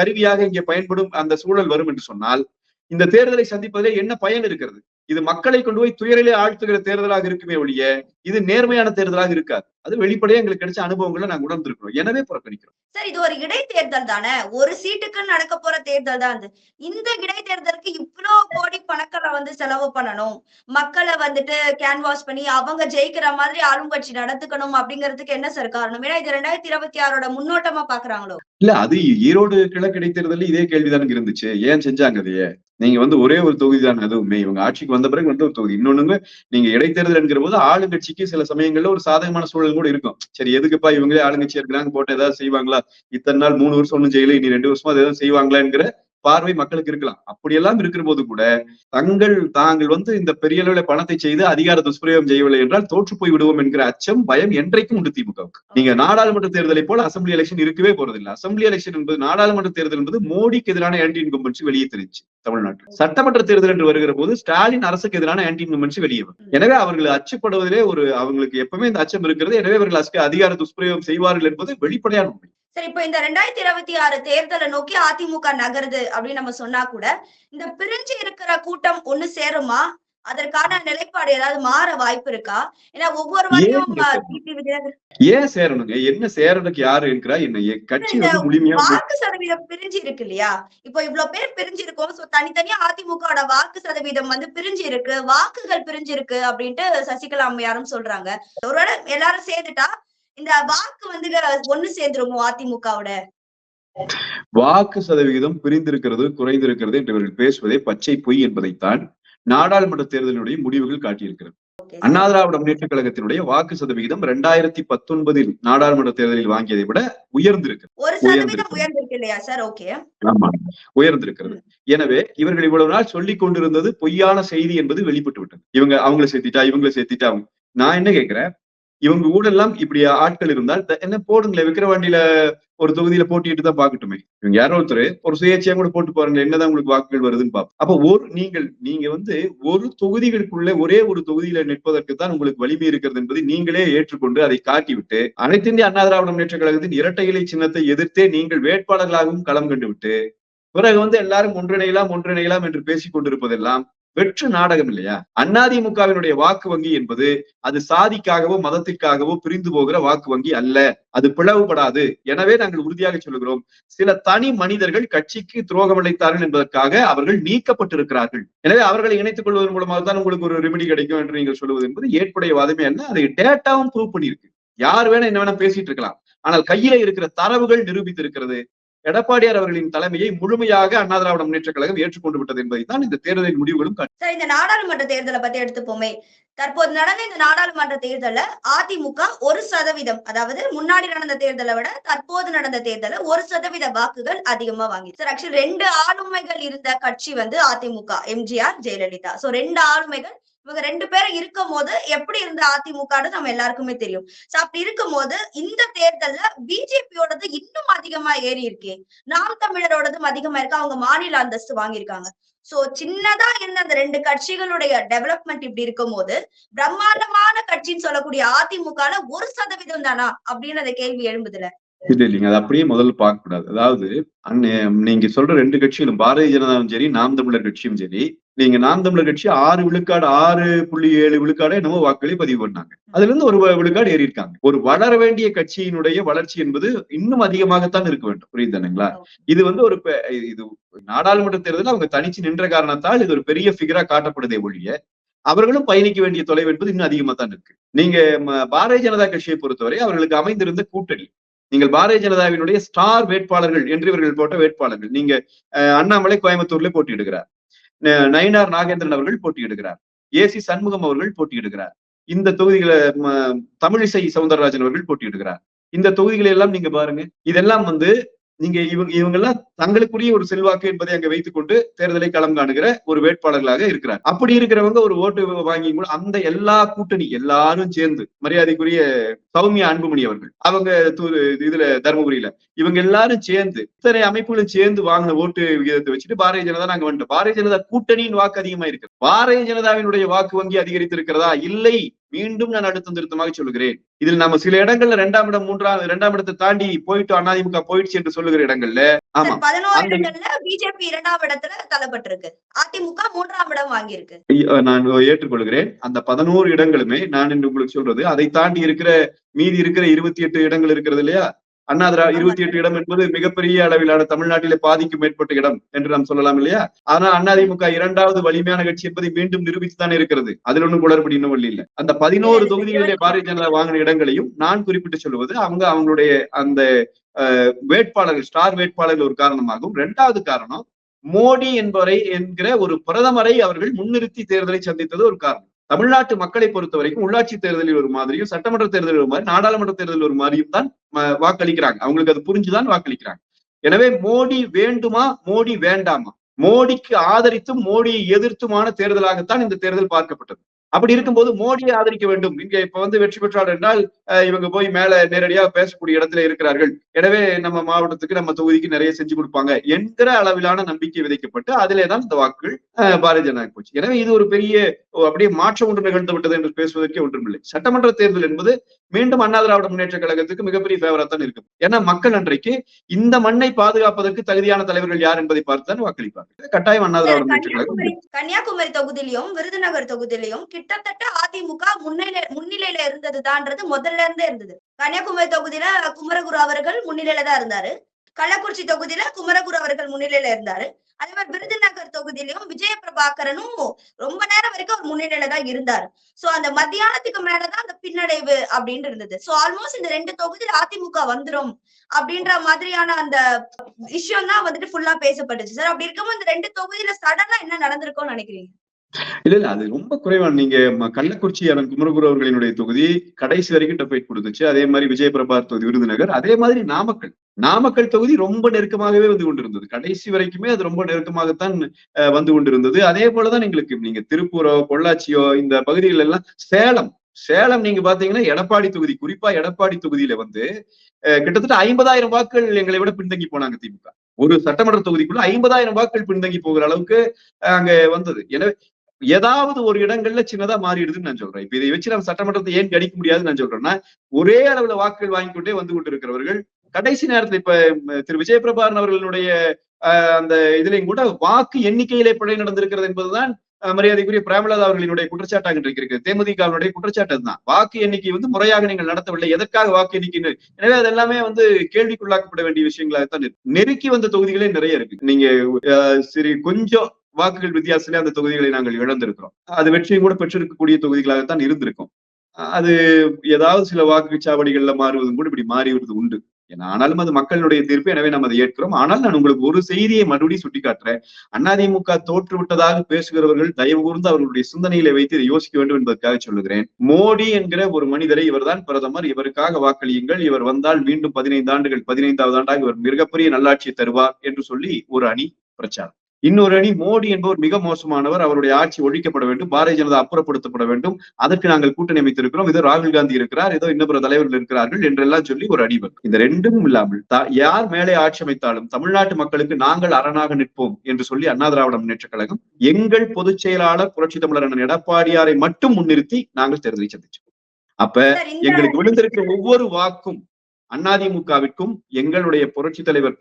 கருவியாக இங்கே பயன்படும் அந்த சூழல் வரும் என்று சொன்னால் இந்த தேர்தலை சந்திப்பதிலே என்ன பயன் இருக்கிறது? இது மக்களை கொண்டு போய் துயரிலே ஆழ்த்துகிற தேர்தலாக இருக்குமே ஒழிய இது நேர்மையான தேர்தலாக இருக்காது. அது வெளிப்படையா எங்களுக்கு கிடைச்ச அனுபவங்களை நாங்க உணர்ந்திருக்கிறோம். எனவே புறக்கணிக்கிறோம். சார் இது ஒரு இடைத்தேர்தல் தானே? ஒரு சீட்டுக்கு நடக்க போற தேர்தல் தான் இந்த இடைத்தேர்தலுக்கு இவ்ளோ கோடி பணக்களை வந்து செலவு பண்ணணும். மக்களை வந்துட்டு கேன்வாஸ் பண்ணி அவங்க ஜெயிக்கிற மாதிரி ஆளுங்கட்சி நடத்துக்கணும் அப்படிங்கிறதுக்கு என்ன சார் காரணம்? ஏன்னா இது ரெண்டாயிரத்தி இருபத்தி ஆறோட முன்னோட்டமா பாக்குறாங்களோ? இல்ல அது ஈரோடு கிழக்கு இடைத்தேர்தலில் இதே கேள்விதானுங்க இருந்துச்சு. ஏன் செஞ்சாங்க அதையே? நீங்க வந்து ஒரே ஒரு தொகுதி தான் அதுவுமே. இவங்க ஆட்சிக்கு வந்த பிறகு வந்து ஒரு தொகுதி. இன்னொன்னு நீங்க இடைத்தேர்தல் என்கிற போது ஆளுங்கட்சிக்கு சில சமயங்கள்ல ஒரு சாதகமான சூழல் கூட இருக்கும். சரி எதுக்குப்பா இவங்களே ஆளுங்கட்சி இருக்கிறாங்க போட்டு ஏதாவது செய்வாங்களா? இத்தனை நாள் மூணு வருஷம் ஒண்ணும் செய்யல இனி ரெண்டு வருஷமா அது ஏதாவது செய்வாங்களாங்கிற பார்வை மக்களுக்கு இருக்கலாம். அப்படியெல்லாம் இருக்கிற போது கூட தங்கள் தாங்கள் வந்து இந்த பெரிய அளவில் பணத்தை செய்து அதிகார துஷ்பிரயோகம் செய்யவில்லை என்றால் தோற்று போய் விடுவோம் என்கிற அச்சம் பயம் என்றைக்கும் உண்டு திமுகவுக்கு. நீங்க நாடாளுமன்ற தேர்தலை போல அசம்பிளி எலெக்ஷன் இருக்கவே போறதில்லை. அசம்பிளி எலெக்ஷன் என்பது நாடாளுமன்ற தேர்தல் என்பது மோடிக்கு எதிரான ஆன்டி இன்கம்பன்சி வெளியே தெரிஞ்சு தமிழ்நாட்டில். சட்டமன்ற தேர்தல் என்று வருகிற போது ஸ்டாலின் அரசுக்கு எதிரான ஆன்டி இன்கம்பன்சி வெளியே எனவே அவர்கள் அச்சப்படுவதிலே ஒரு அவங்களுக்கு எப்பவுமே இந்த அச்சம் இருக்கிறது. எனவே அவர்கள் அதிகார துஷ்பிரயோகம் செய்வார்கள் என்பது வெளிப்படையான உண்மை. சரி இப்போ இந்த ரெண்டாயிரத்தி இருபத்தி ஆறு தேர்தலை நோக்கி அதிமுக நகருது அப்படின்னு நம்ம சொன்னா கூட இந்த பிரிஞ்சு இருக்கிற கூட்டம் ஒண்ணு சேருமா? அதற்கான நிலைப்பாடு ஏதாவது மாற வாய்ப்பு இருக்கா? ஏன்னா ஒவ்வொரு வாட்டியும் ஏன் சேரணுங்க? என்ன சேரணுக்கு யாரு இருக்கிறா? என்ன என் கட்சி வாக்கு சதவீதம் பிரிஞ்சு இருக்கு இல்லையா? இப்போ இவ்வளவு பேர் பிரிஞ்சு இருக்கோம். சோ தனித்தனியா அதிமுகவோட வாக்கு சதவீதம் வந்து பிரிஞ்சு இருக்கு. வாக்குகள் பிரிஞ்சு இருக்கு அப்படின்ட்டு சசிகலா அம்மையாரும் சொல்றாங்க. ஒருவேளை எல்லாரும் சேர்ந்துட்டா இந்த வாக்கு வந்து ஒண்ணு சேர்ந்துருமோ அதிமுகவோட? வாக்கு சதவிகிதம் பிரிந்திருக்கிறது குறைந்திருக்கிறது என்று இவர்கள் பேசுவதே பச்சை பொய் என்பதைத்தான் நாடாளுமன்ற தேர்தலினுடைய முடிவுகள் காட்டியிருக்கிறது. அண்ணா திராவிட முன்னேற்ற கழகத்தினுடைய வாக்கு சதவிகிதம் ரெண்டாயிரத்தி பத்தொன்பதில் நாடாளுமன்ற தேர்தலில் வாங்கியதை விட உயர்ந்திருக்கு ஆமா உயர்ந்திருக்கிறது. எனவே இவர்கள் இவ்வளவு நாள் சொல்லிக் கொண்டிருந்தது பொய்யான செய்தி என்பது வெளிப்பட்டு விட்டது இவங்க அவங்கள சேர்த்திட்டா இவங்கள சேர்த்திட்டா நான் என்ன கேட்கிறேன்? இவங்க கூட எல்லாம் இப்படி ஆட்கள் இருந்தால் என்ன போடுங்களேன் விக்கிரவாண்டியில ஒரு தொகுதியில போட்டிட்டு தான் பாக்கட்டுமே இவங்க யாரோ ஒருத்தர் ஒரு சுயேட்சையா கூட போட்டு பாருங்க என்னதான் உங்களுக்கு வாக்குகள் வருதுன்னு பாப்போம். அப்ப ஒரு நீங்கள் நீங்க வந்து ஒரு தொகுதிகளுக்குள்ள ஒரே ஒரு தொகுதியில நிற்பதற்கு தான் உங்களுக்கு வலிமை இருக்கிறது என்பதை நீங்களே ஏற்றுக்கொண்டு அதை காட்டிவிட்டு அனைத்து இந்திய அண்ணா திராவிட முன்னேற்ற கழகத்தின் இரட்டை இலை சின்னத்தை எதிர்த்தே நீங்கள் வேட்பாளர்களாகவும் களம் கண்டு விட்டு பிறகு வந்து எல்லாரும் ஒன்றிணையலாம் ஒன்றிணையலாம் என்று பேசிக் கொண்டிருப்பதெல்லாம் வெற்று நாடகம் இல்லையா? அண்ணாதிமுகவினுடைய வாக்கு வங்கி என்பது அது சாதிக்காகவோ மதத்திற்காகவோ பிரிந்து போகிற வாக்கு வங்கி அல்ல. அது பிளவுபடாது. எனவே நாங்கள் உறுதியாக சொல்லுகிறோம் சில தனி மனிதர்கள் கட்சிக்கு துரோகம் அளித்தார்கள் என்பதற்காக அவர்கள் நீக்கப்பட்டிருக்கிறார்கள். எனவே அவர்களை இணைத்துக் கொள்வதன் மூலமாக தான் உங்களுக்கு ஒரு ரெமெடி கிடைக்கும் என்று நீங்கள் சொல்லுவது என்பது ஏற்புடைய வாதமே அல்ல அதை டேட்டாவும் ப்ரூவ் பண்ணியிருக்கு. யார் வேணா என்ன வேணா பேசிட்டு இருக்கலாம். ஆனால் கையில இருக்கிற தரவுகள் நிரூபித்திருக்கிறது. எடப்பாடியார் அவர்களின் தலைமையை முழுமையாக அண்ணா திராவிட முன்னேற்ற கழகம் ஏற்றுக்கொண்டு விட்டது என்பதை தான் இந்த தேர்தலின் முடிவுகளும் சார் இந்த நாடாளுமன்ற தேர்தலை பத்தி எடுத்துப்போமே. தற்போது நடந்த இந்த நாடாளுமன்ற தேர்தல அதிமுக ஒரு சதவீதம் அதாவது முன்னாடி நடந்த தேர்தலை விட தற்போது நடந்த தேர்தல ஒரு சதவீத வாக்குகள் அதிகமா வாங்கி சார் ஆக்சுவலி ரெண்டு ஆளுமைகள் இருந்த கட்சி வந்து அதிமுக எம்ஜிஆர் ஜெயலலிதா. சோ ரெண்டு ஆளுமைகள் இவங்க ரெண்டு பேரும் இருக்கும் போது எப்படி இருந்த அதிமுகன்னு நம்ம எல்லாருக்குமே தெரியும். சோ அப்படி இருக்கும் போது இந்த தேர்தல்ல பிஜேபியோடது இன்னும் அதிகமா ஏறி இருக்கே. நாம் தமிழரோடதும் அதிகமா இருக்கு. அவங்க மாநில அந்தஸ்து வாங்கியிருக்காங்க. சோ சின்னதா இருந்த அந்த ரெண்டு கட்சிகளுடைய டெவலப்மெண்ட் இப்படி இருக்கும் போது பிரம்மாண்டமான கட்சின்னு சொல்லக்கூடிய அதிமுக ஒரு சதவீதம் தானா? அப்படின்னு அந்த கேள்வி எழும்புதுல. இல்ல இல்லைங்க. அது அப்படியே முதல்ல பார்க்க கூடாது அதாவது நீங்க சொல்ற ரெண்டு கட்சிகளும் பாரதிய ஜனதாவும் சரி நாம் தமிழர் கட்சியும் சரி நீங்க நாம் தமிழர் கட்சி ஆறு விழுக்காடு ஆறு புள்ளி ஏழு விழுக்காடு என்னமோ வாக்குகளை பதிவு பண்ணாங்க. அதுல இருந்து ஒரு விழுக்காடு ஏறி இருக்காங்க ஒரு வளர வேண்டிய கட்சியினுடைய வளர்ச்சி என்பது இன்னும் அதிகமாகத்தான் இருக்க வேண்டும். புரியுதுங்களா இது வந்து ஒரு இது நாடாளுமன்ற தேர்தலில் அவங்க தனிச்சு நின்ற காரணத்தால் இது ஒரு பெரிய ஃபிகரா காட்டப்படுதே ஒழிய அவர்களும் பயணிக்க வேண்டிய தொலைவு என்பது இன்னும் அதிகமா தான் இருக்கு. நீங்க பாரதிய ஜனதா கட்சியை பொறுத்தவரை அவர்களுக்கு அமைந்திருந்த கூட்டணி நீங்கள் பாரதிய ஜனதாவினுடைய ஸ்டார் வேட்பாளர்கள் என்று இவர்கள் போட்ட வேட்பாளர்கள். நீங்க அஹ், அண்ணாமலை கோயம்புத்தூர்ல போட்டியிடுகிறார். நயினார் நாகேந்திரன் அவர்கள் போட்டியிடுகிறார். ஏசி சண்முகம் அவர்கள் போட்டியிடுகிறார். இந்த தொகுதிகளை ம- தமிழிசை சவுந்தரராஜன் அவர்கள் போட்டியிடுகிறார். இந்த தொகுதிகளை எல்லாம் நீங்க பாருங்க. இதெல்லாம் வந்து நீங்க இவங்க இவங்க எல்லாம் தங்களுக்குரிய ஒரு செல்வாக்கு என்பதை அங்க வைத்துக் கொண்டு தேர்தலை களம் காணுகிற ஒரு வேட்பாளர்களாக இருக்கிறார். அப்படி இருக்கிறவங்க ஒரு ஓட்டு வாங்கி அந்த எல்லா கூட்டணி எல்லாரும் சேர்ந்து மரியாதைக்குரிய சௌமியா அன்புமணி அவர்கள் அவங்க இதுல தருமபுரியில இவங்க எல்லாரும் சேர்ந்து இத்தனை அமைப்புகளும் சேர்ந்து வாங்கின ஓட்டு விகிதத்தை வச்சுட்டு பாரதிய ஜனதா நாங்க வந்துட்டோம். பாரதிய ஜனதா கூட்டணியின் வாக்கு அதிகமா இருக்கு பாரதிய ஜனதாவினுடைய வாக்கு வங்கி அதிகரித்திருக்கிறதா? இல்லை. மீண்டும் நான் அடுத்த திருத்தமாக சொல்லுகிறேன். இதில் நம்ம சில இடங்கள்ல இரண்டாம் இடம் மூன்றாம் இரண்டாம் இடத்தை தாண்டி போயிட்டு அதிமுக போயிடுச்சு என்று சொல்லுகிற இடங்கள்ல ஆமா. பதினோரு இடங்கள்ல பிஜேபி இரண்டாம் இடத்துல தள்ளப்பட்டிருக்கு. அதிமுக மூன்றாம் இடம் வாங்கியிருக்கு. நான் ஏற்றுக்கொள்கிறேன். அந்த பதினோரு இடங்களுமே நான் இன்று உங்களுக்கு சொல்றது அதை தாண்டி இருக்கிற மீதி இருக்கிற இருபத்தி எட்டு இடங்கள் இருக்கிறது இல்லையா? அண்ணா திரா இருபத்தி எட்டு இடம் என்பது மிகப்பெரிய அளவிலான தமிழ்நாட்டிலே பாதிக்கும் மேற்பட்ட இடம் என்று நாம் சொல்லலாம் இல்லையா? ஆனா அதிமுக இரண்டாவது வலிமையான கட்சி என்பதை மீண்டும் நிரூபித்துத்தான் இருக்கிறது. அதில் ஒன்றும் குளறுபடி இன்னும் இல்லை. அந்த பதினோரு தொகுதிகளிலே பாரதிய ஜனதா வாங்கின இடங்களையும் நான் குறிப்பிட்டு சொல்லுவது அவங்க அவங்களுடைய அந்த வேட்பாளர்கள் ஸ்டார் வேட்பாளர்கள் ஒரு காரணமாகும் இரண்டாவது காரணம் மோடி என்பவரை என்கிற ஒரு பிரதமரை அவர்கள் முன்னிறுத்தி தேர்தலை சந்தித்தது ஒரு காரணம். தமிழ்நாட்டு மக்களை பொறுத்த வரைக்கும் உள்ளாட்சி தேர்தலில் ஒரு மாதிரியும் சட்டமன்ற தேர்தலில் ஒரு மாதிரி நாடாளுமன்ற தேர்தலில் ஒரு மாதிரியும் தான் வாக்களிக்கிறாங்க. அவங்களுக்கு அது புரிஞ்சுதான் வாக்களிக்கிறாங்க. எனவே மோடி வேண்டுமா மோடி வேண்டாமா? மோடிக்கு ஆதரித்தும் மோடியை எதிர்த்துமான தேர்தலாகத்தான் இந்த தேர்தல் பார்க்கப்பட்டது. அப்படி இருக்கும்போது மோடியை ஆதரிக்க வேண்டும். இங்க இப்ப வந்து வெற்றி பெற்றார் என்றால் இவங்க போய் மேல நேரடியாக பேசக்கூடிய இடத்துல இருக்கிறார்கள். எனவே நம்ம மாவட்டத்துக்கு நம்ம தொகுதிக்கு நிறைய செஞ்சு கொடுப்பாங்க என்கிற அளவிலான நம்பிக்கை விதைக்கப்பட்டு அதிலே தான் இந்த வாக்குகள் பாரதிய ஜனதா போச்சு. எனவே இது ஒரு பெரிய அப்படியே மாற்றம் ஒன்று நிகழ்ந்து விட்டது என்று பேசுவதற்கே ஒன்றுமில்லை. சட்டமன்ற தேர்தல் என்பது மீண்டும் அண்ணா திராவிட முன்னேற்ற கழகத்துக்கு மிகப்பெரிய ஃபேவரா தான் இருக்கும். ஏன்னா மக்கள் அன்றைக்கு இந்த மண்ணை பாதுகாப்பதற்கு தகுதியான தலைவர்கள் யார் என்பதை பார்த்து தான் வாக்களிப்பார்கள். கட்டாயம் அண்ணா திராவிட முன்னேற்ற கழகம் கன்னியாகுமரி கன்னியாகுமரி தொகுதியிலும் விருதுநகர் தொகுதியிலும் கிட்டத்தட்ட அதிமுக முன்னிலை முன்னிலையில இருந்ததுதான்றது முதல்ல இருந்தே இருந்தது. கன்னியாகுமரி தொகுதியில குமரகுரு அவர்கள் முன்னிலையில தான் இருந்தாரு. கள்ளக்குறிச்சி தொகுதியில குமரகுரு அவர்கள் முன்னிலையில இருந்தாரு. அதே மாதிரி விருதுநகர் தொகுதியிலும் விஜய பிரபாகரனும் ரொம்ப நேரம் வரைக்கும் அவர் முன்னிலையில தான் இருந்தாரு. சோ அந்த மத்தியானத்துக்கு மேலதான் அந்த பின்னடைவு அப்படின்னு இருந்தது. சோ ஆல்மோஸ்ட் இந்த ரெண்டு தொகுதியில அதிமுக வந்துரும் அப்படின்ற மாதிரியான அந்த விஷயம் தான் வந்துட்டு ஃபுல்லா பேசப்பட்டுச்சு. சார் அப்படி இருக்கும்போது இந்த ரெண்டு தொகுதியில சடனா என்ன நடந்திருக்கும்னு நினைக்கிறீங்க? இல்ல இல்ல அது ரொம்ப குறைவான நீங்க கள்ளக்குறிச்சி அரண் குமரகுரு அவர்களினுடைய தொகுதி கடைசி வரைக்கும் டஃபைட் கொடுத்துச்சு. அதே மாதிரி விஜயபிரபார் தொகுதி விருதுநகர் அதே மாதிரி நாமக்கல். நாமக்கல் தொகுதி ரொம்ப நெருக்கமாகவே வந்து கொண்டிருந்தது. கடைசி வரைக்குமே அது ரொம்ப நெருக்கமாகத்தான் வந்து கொண்டிருந்தது. அதே போலதான் எங்களுக்கு நீங்க திருப்பூரோ பொள்ளாச்சியோ இந்த பகுதிகள் எல்லாம் சேலம். சேலம் நீங்க பாத்தீங்கன்னா எடப்பாடி தொகுதி குறிப்பா எடப்பாடி தொகுதியில வந்து கிட்டத்தட்ட ஐம்பதாயிரம் வாக்குகள் எங்களை விட பின்தங்கி போனாங்க திமுக. ஒரு சட்டமன்ற தொகுதிக்குள்ள ஐம்பதாயிரம் வாக்குகள் பின்தங்கி போகிற அளவுக்கு அங்க வந்தது. எனவே ஏதாவது ஒரு இடங்கள்ல சின்னதா மாறிடுதுன்னு நான் சொல்றேன். இப்ப இதை வச்சு நம்ம சட்டமன்றத்தை ஏன் கணிக்க முடியாதுன்னு நான் சொல்றேன்னா ஒரே அளவுல வாக்குகள் வாங்கி கொண்டே வந்து கொண்டிருக்கிறவர்கள் கடைசி நேரத்துல இப்ப திரு விஜயபிரபாரன் அவர்களுடைய அந்த இதுலயும் கூட வாக்கு எண்ணிக்கையிலே பிழை நடந்திருக்கிறது என்பதுதான் மரியாதைக்குரிய பிரேமலதா அவர்களுடைய குற்றச்சாட்டாக இன்றைக்கு இருக்கு தேமுதிகவினுடைய குற்றச்சாட்டு தான் வாக்கு எண்ணிக்கை வந்து முறையாக நீங்கள் நடத்தவில்லை எதற்காக வாக்கு எண்ணிக்கை எனவே அது எல்லாமே வந்து கேள்விக்குள்ளாக்கப்பட வேண்டிய விஷயங்களாகத்தான் நெருக்கி வந்த தொகுதிகளே நிறைய இருக்கு. நீங்க சரி கொஞ்சம் வாக்குகள் வித்தியாசத்திலே அந்த தொகுதிகளை நாங்கள் இழந்திருக்கிறோம். அது வெற்றியும் கூட பெற்றிருக்கக்கூடிய தொகுதிகளாகத்தான் இருந்திருக்கும். அது ஏதாவது சில வாக்குச்சாவடிகள்ல மாறுவதும் கூட இப்படி மாறி வருவது உண்டு. ஏன்னா, ஆனாலும் அது மக்களுடைய தீர்ப்பு. எனவே நம்ம அதை ஏற்கிறோம். ஆனால் நான் உங்களுக்கு ஒரு செய்தியை மறுபடியும் சுட்டிக்காட்டுறேன். அதிமுக தோற்று விட்டதாக பேசுகிறவர்கள் தயவு கூர்ந்து அவர்களுடைய சிந்தனையில வைத்து இதை யோசிக்க வேண்டும் என்பதற்காக சொல்லுகிறேன். மோடி என்கிற ஒரு மனிதரை இவர்தான் பிரதமர். இவருக்காக வாக்களியுங்கள். இவர் வந்தால் மீண்டும் பதினைந்து ஆண்டுகள் பதினைந்தாவது ஆண்டாக இவர் மிகப்பெரிய நல்லாட்சியை தருவார் என்று சொல்லி ஒரு அணி பிரச்சாரம். இன்னொரு அணி மோடி என்பவர் மிக மோசமானவர் அவருடைய ஆட்சி ஒழிக்கப்பட வேண்டும் பாரதிய ஜனதா அப்புறப்படுத்தப்பட வேண்டும். அதற்கு நாங்கள் கூட்டணி அமைத்திருக்கிறோம். இதோ ராகுல் காந்தி இருக்கிறார் ஏதோ இன்னும் பிற தலைவர்கள் இருக்கிறார்கள் என்றெல்லாம் சொல்லி ஒரு அணி வரும். இந்த ரெண்டும் இல்லாமல் தா- யார் மேலே ஆட்சி அமைத்தாலும் தமிழ்நாட்டு மக்களுக்கு நாங்கள் அரணாக நிற்போம் என்று சொல்லி அண்ணா திராவிட முன்னேற்ற கழகம் எங்கள் பொதுச் செயலாளர் புரட்சி தமிழர் எடப்பாடியாரை மட்டும் முன்னிறுத்தி நாங்கள் தேர்தலை சந்திச்சோம். அப்ப எங்களுக்கு விழுந்திருக்கிற ஒவ்வொரு வாக்கும் அதிமுகவிற்கும் எங்களுடைய புரட்சி தலைவர்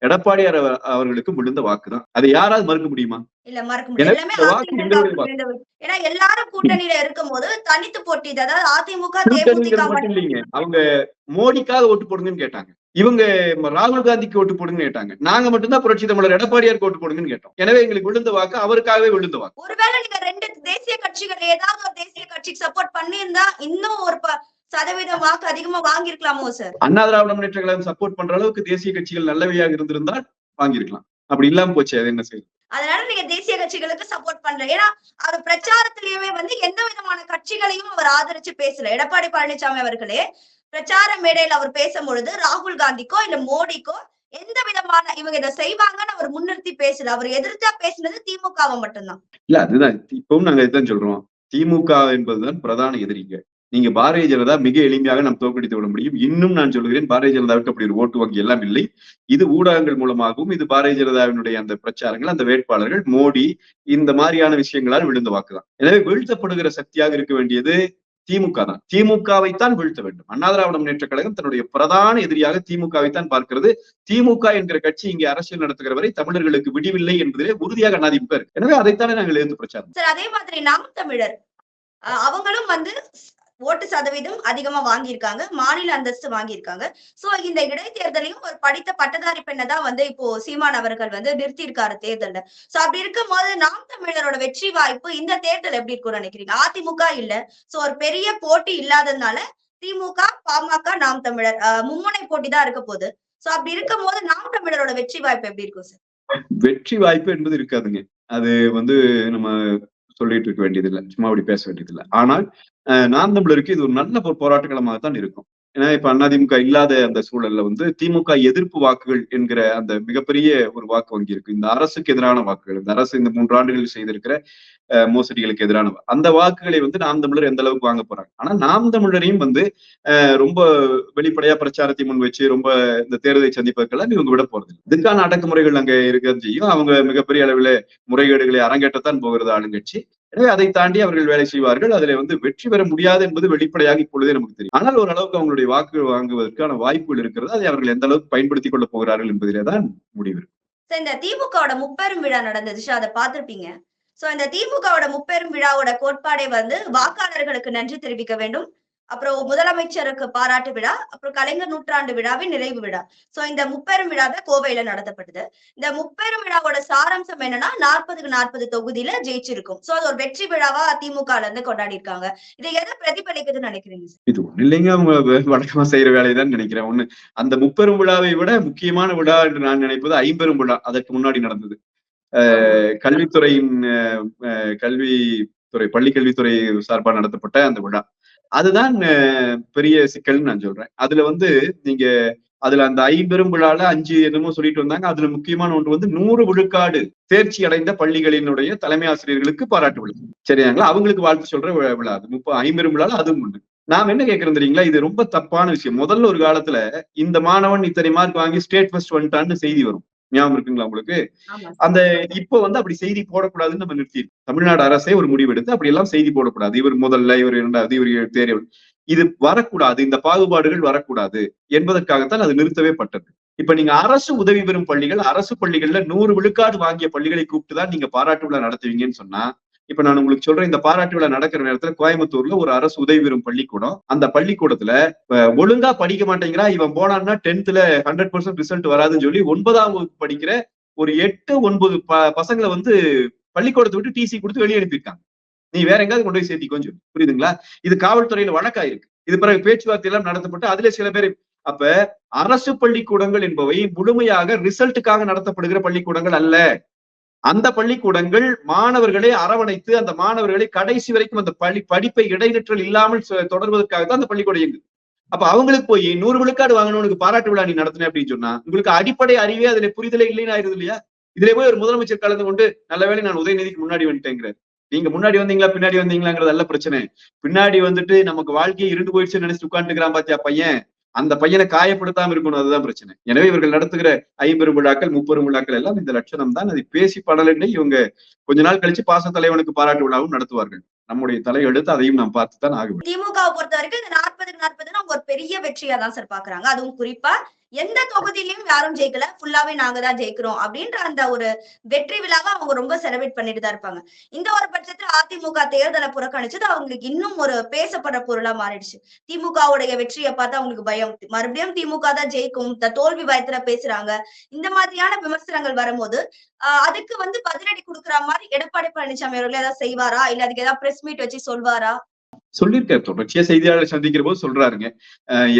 எடப்பாடியார் அவ- அவர்களுக்கும் விழுந்த வாக்குதான். அதை யாராவது மறுக்க முடியுமா? இல்ல மறக்க. விழுந்தவர். ஏன்னா எல்லாரும் கூட்டணியில இருக்கும்போது தனித்து போட்டி அதாவது அதிமுக அவங்க மோடிக்காக ஓட்டு போடுங்கன்னு கேட்டாங்க. இவங்க ராகுல் காந்திக்கு ஓட்டு போடுங்கன்னு கேட்டாங்க. நாங்க மட்டும்தான் புரட்சி தமிழர் எடப்பாடியாருக்கு ஓட்டு போடுங்கன்னு கேட்டோம். எனவே எங்களுக்கு விழுந்த வாக்கு அவருக்காகவே விழுந்த வாக்கு. ஒருவேளை நீங்க ரெண்டு தேசிய கட்சிகள் ஏதாவது ஒரு தேசிய கட்சிக்கு சப்போர்ட் பண்ணியிருந்தா இன்னும் ஒரு சதவீதம் வாக்கு அதிகமா வாங்கியிருக்கலாமோ சார் அண்ணா திராவிட முன்னேற்ற கழகம் சப்போர்ட் பண்ற அளவுக்கு தேசிய கட்சிகள் நல்லவையாக இருந்திருந்தால் வாங்கியிருக்கலாம். அப்படி இல்லாம போச்சு அது என்ன செய்யுது அதனால நீங்க தேசிய கட்சிகளுக்கு சப்போர்ட் பண்ற ஏன்னா அவர் பிரச்சாரத்திலேயுமே வந்து எந்த விதமான கட்சிகளையும் அவர் ஆதரிச்சு பேசல. எடப்பாடி பழனிசாமி அவர்களே பிரச்சார மேடையில் அவர் பேசும்பொழுது ராகுல் காந்திக்கோ இல்ல மோடிக்கோ எந்த விதமான இவங்க இதை செய்வாங்கன்னு அவர் முன்னிறுத்தி பேசல. அவர் எதிர்த்தா பேசினது திமுகவை மட்டும்தான். இல்ல அதுதான். இப்பவும் நாங்க இதுதான் சொல்றோம். திமுக என்பதுதான் பிரதான எதிரிங்க. நீங்க பாரதிய ஜனதா மிக எளிமையாக நாம் தோற்கடித்து விட முடியும். இன்னும் நான் சொல்கிறேன் பாரதிய ஜனதாவுக்கு அப்படி ஒரு ஓட்டு வங்கி எல்லாம் இல்லை. இது ஊடகங்கள் மூலமாகவும் இது பாரதிய ஜனதாவினுடைய அந்த பிரச்சாரங்கள் அந்த வேட்பாளர்கள் மோடி இந்த மாதிரியான விஷயங்களால் விழுந்த வாக்குதான். எனவே வீழ்த்தப்படுகிற சக்தியாக இருக்க வேண்டியது திமுக தான். திமுகவைத்தான் வீழ்த்த வேண்டும். அண்ணா திராவிட முன்னேற்ற கழகம் தன்னுடைய பிரதான எதிரியாக திமுகவைத்தான் பார்க்கிறது. திமுக என்கிற கட்சி இங்கே அரசியல் நடத்துகிற வரை தமிழர்களுக்கு விடிவில்லை என்பதிலே உறுதியாக அதிமுக இருக்கு. எனவே அதைத்தானே நாங்கள் எழுந்து பிரச்சாரம் அதே மாதிரி நாம் தமிழர் அவங்களும் வந்து ஓட்டு சதவீதம் அதிகமா வாங்கியிருக்காங்க. மாநில அந்தஸ்து வாங்கியிருக்காங்க. சோ இந்த இடைத்தேர்தலையும் ஒரு படித்த பட்டதாரி பெண்ணை தான் வந்து இப்போ சீமான் அவர்கள் வந்து நிறுத்தியிருக்காரு தேர்தல்ல. சோ அப்படி இருக்கும்போது நாம் தமிழரோட வெற்றி வாய்ப்பு இந்த தேர்தல் எப்படி இருக்கும்னு நினைக்கிறீங்க? அதிமுக இல்ல. சோ ஒரு பெரிய போட்டி இல்லாததுனால திமுக பாமக நாம் தமிழர் மும்முனை போட்டி தான் இருக்க போகுது. சோ அப்படி இருக்கும்போது நாம் தமிழரோட வெற்றி வாய்ப்பு எப்படி இருக்கும் சார் வெற்றி வாய்ப்பு என்பது இருக்காதுங்க. அது வந்து நம்ம சொல்லிட்டு இருக்க வேண்டியதில்லை. சும்மா அப்படி பேச வேண்டியதில்லை. ஆனால் நான் நாம் தமிழருக்கு இது ஒரு நல்ல ஒரு போராட்ட களமாக தான் இருக்கும். ஏன்னா இப்ப அதிமுக இல்லாத அந்த சூழல்ல வந்து திமுக எதிர்ப்பு வாக்குகள் என்கிற அந்த மிகப்பெரிய ஒரு வாக்கு வங்கி இருக்கு. இந்த அரசுக்கு எதிரான வாக்குகள் இந்த அரசு இந்த மூன்று ஆண்டுகளில் செய்திருக்கிற அஹ், மோசடிகளுக்கு எதிரான அந்த வாக்குகளை வந்து நாம் தமிழர் எந்த அளவுக்கு வாங்க போறாங்க? ஆனா நாம் தமிழரையும் வந்து ரொம்ப வெளிப்படையா பிரச்சாரத்தை முன் வச்சு ரொம்ப இந்த தேர்தலை சந்திப்பதற்கெல்லாம் இவங்க விட போறது இதுக்கான அடக்குமுறைகள் அங்க இருக்க செய்யும். அவங்க மிகப்பெரிய அளவில் முறைகேடுகளை அரங்கேற்றத்தான் போகிறது ஆளுங்கட்சி. எனவே அதை தாண்டி அவர்கள் வேலை செய்வார்கள். அதில் வந்து வெற்றி பெற முடியாது என்பது வெளிப்படையாக இப்பொழுதே நமக்கு தெரியும். ஆனால் ஓரளவுக்கு அவங்களுடைய வாக்கு வாங்குவதற்கான வாய்ப்புகள் இருக்கிறது. அதை அவர்கள் எந்த அளவுக்கு பயன்படுத்திக் கொள்ளப் போகிறார்கள் என்பதிலே தான் முடிவு சோ இந்த திமுகவோட முப்பெரும் விழா நடந்தது. அதை பார்த்திருப்பீங்க. சோ இந்த திமுகவோட முப்பெரும் விழாவோட கோட்பாடே வந்து வாக்காளர்களுக்கு நன்றி தெரிவிக்க வேண்டும். அப்புறம் முதலமைச்சருக்கு பாராட்டு விழா அப்புறம் கலைஞர் நூற்றாண்டு விழாவின் நிறைவு விழா. சோ இந்த முப்பெரும் விழாவை கோவையில நடத்தப்பட்டது. இந்த முப்பெரும் விழாவோட சாராம்சம் என்னன்னா நாற்பதுக்கு நாற்பது தொகுதியில ஜெயிச்சிருக்கும். சோ அது ஒரு வெற்றி விழாவா திமுக இருந்து கொண்டாடி இருக்காங்க இது எதை பிரதிபலிக்குதுன்னு நினைக்கிறீங்க இது ஒண்ணு இல்லைங்க அவங்க வழக்கமா செய்யற வேலையை தான் நினைக்கிறேன். ஒண்ணு அந்த முப்பெரும் விழாவை விட முக்கியமான விழா என்று நான் நினைப்பது ஐம்பெரும் விழா. அதற்கு முன்னாடி நடந்தது. கல்வித்துறையின் அஹ், கல்வித்துறை பள்ளி கல்வித்துறை சார்பாக நடத்தப்பட்ட அந்த விழா. அதுதான் பெரிய சிக்கல்னு நான் சொல்றேன். அதுல வந்து நீங்க அதுல அந்த ஐம்பெரும்புழால அஞ்சு என்னமோ சொல்லிட்டு வந்தாங்க. அதுல முக்கியமான ஒன்று வந்து நூறு விழுக்காடு தேர்ச்சி அடைந்த பள்ளிகளினுடைய தலைமை ஆசிரியர்களுக்கு பாராட்டு விழா. சரியாங்களா அவங்களுக்கு வாழ்த்து சொல்ற விழா அது. முப்ப ஐம்பெரும்புழால அதுவும் ஒண்ணு நாம் என்ன கேட்கறோம் தெரியுங்களா? இது ரொம்ப தப்பான விஷயம். முதல்ல ஒரு காலத்துல இந்த மாணவன் இத்தனை மார்க் வாங்கி ஸ்டேட் ஃபர்ஸ்ட் வந்துட்டான்னு செய்தி வரும். ஞாபகம் இருக்குங்களா உங்களுக்கு? அந்த இப்போ வந்து அப்படி செய்தி போடக்கூடாதுன்னு நம்ம நிறுத்தி தமிழ்நாடு அரசே ஒரு முடிவெடுத்து அப்படி எல்லாம் செய்தி போடக்கூடாது. இவர் முதல்ல இவர் இரண்டாவது இவர் தேர்வு. இது வரக்கூடாது. இந்த பாகுபாடுகள் வரக்கூடாது என்பதற்காகத்தான் அது நிறுத்தவே பட்டது. இப்ப நீங்க அரசு உதவி பெறும் பள்ளிகள் அரசு பள்ளிகள்ல நூறு விழுக்காடு வாங்கிய பள்ளிகளை கூப்பிட்டு தான் நீங்க பாராட்டு விழா நடத்துவீங்கன்னு சொன்னா இப்ப நான் உங்களுக்கு சொல்றேன் இந்த பாராட்டு விழா நடக்கிற நேரத்துல கோயம்புத்தூர்ல ஒரு அரசு உதவி பெறும் பள்ளிக்கூடம். அந்த பள்ளிக்கூடத்துல ஒழுங்கா படிக்க மாட்டேங்கிறா இவன் போனான்னா டென்த்ல ஹண்ட்ரட் பர்சன்ட் ரிசல்ட் வராதுன்னு சொல்லி ஒன்பதாம் வகுப்பு படிக்கிற ஒரு எட்டு ஒன்பது ப- பசங்களை வந்து பள்ளிக்கூடத்தை விட்டு டிசி கொடுத்து வெளியே அனுப்பியிருக்காங்க. நீ வேற எங்காவது கொண்டு போய் சேர்த்திக்கோன்னு சொல்லி. புரியுதுங்களா? இது காவல்துறையில வழக்காயிருக்கு இது பிறகு பேச்சுவார்த்தை எல்லாம் நடத்தப்பட்டு அதுல சில பேர் அப்ப அரசு பள்ளிக்கூடங்கள் என்பவை முழுமையாக ரிசல்ட்டுக்காக நடத்தப்படுகிற பள்ளிக்கூடங்கள் அல்ல. அந்த பள்ளிக்கூடங்கள் மாணவர்களை அரவணைத்து அந்த மாணவர்களை கடைசி வரைக்கும் அந்த பள்ளி படிப்பை இடைநிற்றல் இல்லாமல் தொடர்வதற்காக தான் அந்த பள்ளிக்கூடம் இயங்குது. அப்ப அவங்களுக்கு போய் நூறு விழுக்காடு வாங்கணும்னு பாராட்டு விழா நீ நடத்தின அப்படின்னு சொன்னா உங்களுக்கு அடிப்படை அறிவே அதுல புரிதலே இல்லைன்னு ஆயிருது இல்லையா? இதுல போய் ஒரு முதலமைச்சர் கலந்து கொண்டு நல்ல வேளை நான் உதயநிதிக்கு முன்னாடி வந்துட்டேங்கிறார். நீங்க முன்னாடி வந்தீங்களா பின்னாடி வந்தீங்களாங்கிறது அல்ல பிரச்சனை. பின்னாடி வந்துட்டு நமக்கு வாழ்க்கையை இருந்து போயிடுச்சுன்னு நினைச்சு உட்காந்துக்கிறான் பாத்தியா பையன்? அந்த பையனை காயப்படுத்தாம இருக்கணும் அதுதான் பிரச்சனை. எனவே இவர்கள் நடத்துகிற ஐம்பெரும் விழாக்கள் முப்பெரும் விழாக்கள் எல்லாம் இந்த லட்சணம் தான். அதை பேசி படலன்னு இவங்க கொஞ்ச நாள் கழிச்சு பாச தலைவனுக்கு பாராட்டு விழாவும் நடத்துவார்கள். நம்முடைய தலையெழுத்து அதையும் நாம் பார்த்துத்தான் ஆகும் வேண்டும். திமுகவை பொறுத்த வரைக்கும் இந்த நாற்பது நாற்பதுக்கு நாற்பதுன்னு அவங்க ஒரு பெரிய வெற்றியா தான் சார் பாக்குறாங்க. அதுவும் குறிப்பா எந்த தொகுதியிலயும் யாரும் ஜெயிக்கல. ஃபுல்லாவே நாங்க தான் ஜெயிக்கிறோம் அப்படின்ற அந்த ஒரு வெற்றி விழாவை அவங்க ரொம்ப செலிப்ரேட் பண்ணிட்டு தான் இருப்பாங்க. இந்த ஒரு பட்சத்துல அதிமுக தேர்தலை புறக்கணிச்சது அவங்களுக்கு இன்னும் ஒரு பேசப்படுற பொருளா மாறிடுச்சு. திமுகவுடைய வெற்றியை பார்த்து அவங்களுக்கு பயம். மறுபடியும் திமுக தான் ஜெயிக்கும். தோல்வி பயத்துல பேசுறாங்க. இந்த மாதிரியான விமர்சனங்கள் வரும்போது ஆஹ் அதுக்கு வந்து பதிலடி கொடுக்குற மாதிரி எடப்பாடி பழனிசாமி அவர்கள் ஏதாவது செய்வாரா? இல்ல அதுக்கு ஏதாவது பிரஸ் மீட் வச்சு சொல்வாரா? சொல்லியிருக்காரு. தொடர்ச்சியா செய்தியாளர் சந்திக்கிற போது சொல்றாருங்க.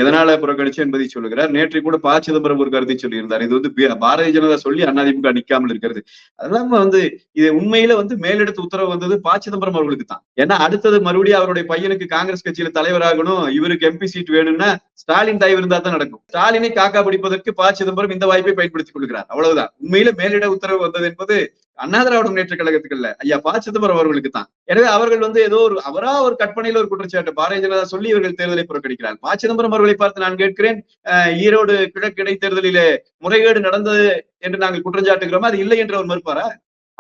எதனால புறக்கணிச்சு என்பதை சொல்லுகிறார். நேற்று கூட ப. சிதம்பரம் ஒரு கருத்தை சொல்லியிருந்தார். இது வந்து பாரதிய ஜனதா சொல்லி அதிமுக நிக்காமல் இருக்கிறது. அதெல்லாம் வந்து இது உண்மையில வந்து மேலிடத்து உத்தரவு வந்தது ப. சிதம்பரம் அவர்களுக்கு தான். ஏன்னா அடுத்தது மறுபடியும் அவருடைய பையனுக்கு காங்கிரஸ் கட்சியில தலைவராகணும். இவருக்கு எம்பி சீட் வேணும்னா ஸ்டாலின் தயவு இருந்தா தான் நடக்கும். ஸ்டாலினை காக்கா பிடிப்பதற்கு ப. சிதம்பரம் இந்த வாய்ப்பை பயன்படுத்திக் கொள்கிறார். அவ்வளவுதான். உண்மையில மேலிட உத்தரவு வந்தது என்பது அண்ணா திராவிட முன்னேற்ற கழகத்துக்கு இல்ல ஐயா ப. சிதம்பரம் அவர்களுக்கு தான் எனவே அவர்கள் வந்து ஏதோ ஒரு அவரா ஒரு கற்பனையில ஒரு குற்றச்சாட்டு. பாரதிய ஜனதா சொல்லி இவர்கள் தேர்தலை புறக்கணிக்கிறார். ப. சிதம்பரம் அவர்களை பார்த்து நான் கேட்கிறேன் ஈரோடு கிழக்கு இடைத்தேர்தலிலே முறைகேடு நடந்தது என்று நாங்கள் குற்றஞ்சாட்டுகிறோமா? அது இல்லை என்று அவர் மறுப்பாரா?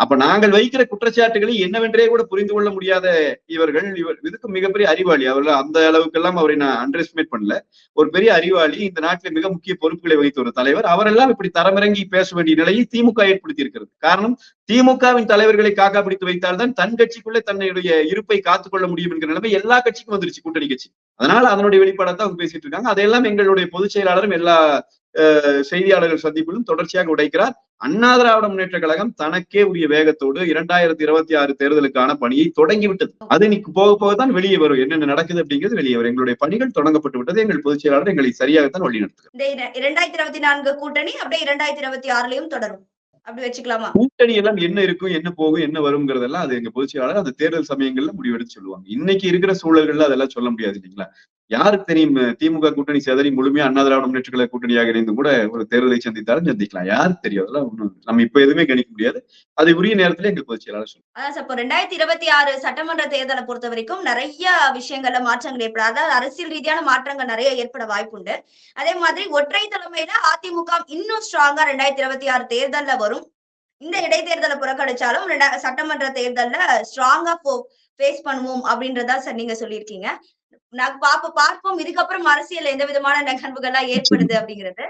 அப்ப நாங்கள் வைக்கிற குற்றச்சாட்டுகளை என்னவென்றே கூட புரிந்து கொள்ள முடியாத இவர்கள். இவர் இதுக்கு மிகப்பெரிய அறிவாளி. அவர்கள் அந்த அளவுக்கெல்லாம் அவரை நான் அண்டர் எஸ்டிமேட் பண்ணல. ஒரு பெரிய அறிவாளி. இந்த நாட்டில் மிக முக்கிய பொறுப்புகளை வகித்த ஒரு தலைவர். அவரெல்லாம் இப்படி தரமிறங்கி பேச வேண்டிய நிலையை திமுக ஏற்படுத்தி இருக்கிறது காரணம் திமுகவின் தலைவர்களை காக்கா பிடித்து வைத்தால்தான் தன் கட்சிக்குள்ளே தன்னுடைய இருப்பை காத்துக்கொள்ள முடியும் என்கிற நிலைமை எல்லா கட்சிக்கும் வந்துருச்சு கூட்டணி கட்சி. அதனால அதனுடைய வெளிப்பாடத்தான் அவங்க பேசிட்டு இருக்காங்க. அதையெல்லாம் எங்களுடைய பொதுச் செயலாளரும் எல்லா செய்தியாளர்கள் சந்திப்பிலும் தொடர்ச்சியாக உடைக்கிறார். அண்ணா திராவிட முன்னேற்ற கழகம் தனக்கே உரிய வேகத்தோடு இரண்டாயிரத்தி இருபத்தி ஆறு தேர்தலுக்கான பணியை தொடங்கிவிட்டது. அது இன்னைக்கு போக போக தான் வெளியே வரும். என்னென்ன நடக்குது அப்படிங்கிறது வெளியே வரும். எங்களுடைய பணிகள் தொடங்கப்பட்டு விட்டது. எங்கள் பொதுச் செயலாளர் எங்களை சரியாகத்தான் வழி நடத்துகிறார். இந்த இர- இரண்டாயிரத்தி இருபத்தி நான்கு கூட்டணி அப்படியே இரண்டாயிரத்தி இருபத்தி ஆறுலயும் தொடரும். அப்படி வச்சுக்கலாமா? கூட்டணி எல்லாம் என்ன இருக்கும் என்ன போகும் என்ன வருங்கிறதெல்லாம் அது எங்க பொதுச் செயலாளர் அந்த தேர்தல் சமயங்கள்ல முடிவெடுத்து சொல்லுவாங்க. இன்னைக்கு இருக்கிற சூழல்கள்ல அதெல்லாம் சொல்ல முடியாது இல்லைங்களா? யாருக்கு தெரியும் திமுக கூட்டணி செதறி முழுமையா அண்ணா திராவிட முன்னேற்ற கழக கூட்டணியாக இணைந்து கூட ஒரு தேர்தலை சந்தித்தாலும் சந்திக்கலாம். யாருக்கு தெரியும்? அதெல்லாம் ஒண்ணும் நம்ம இப்ப எதுவுமே கணிக்க முடியாது. அது உரிய நேரத்துல எங்க பொதுச் செயலாளர் சொல்லுவாங்க அதான் இப்போ ரெண்டாயிரத்தி இருபத்தி ஆறு சட்டமன்ற தேர்தலை பொறுத்த வரைக்கும் நிறைய விஷயங்கள்ல மாற்றங்கள் ஏற்பட அதாவது அரசியல் ரீதியான மாற்றங்கள் நிறைய ஏற்பட வாய்ப்புண்டு. அதே மாதிரி ஒற்றை தலைமையில அதிமுக இன்னும் ஸ்ட்ராங்கா ரெண்டாயிரத்தி இருபத்தி ஆறு தேர்தல்ல வரும். இந்த இடைத்தேர்தலை புறக்கணிச்சாலும் சட்டமன்ற தேர்தல்ல ஸ்ட்ராங்கா போ ஃபேஸ் பண்ணுவோம் அப்படின்றதா சார் நீங்க சொல்லியிருக்கீங்க. நாங்க பாப்ப பார்ப்போம். இதுக்கப்புறம் அரசியல் எந்த விதமான நிகழ்வுகள்லாம் ஏற்படுது அப்படிங்கறது.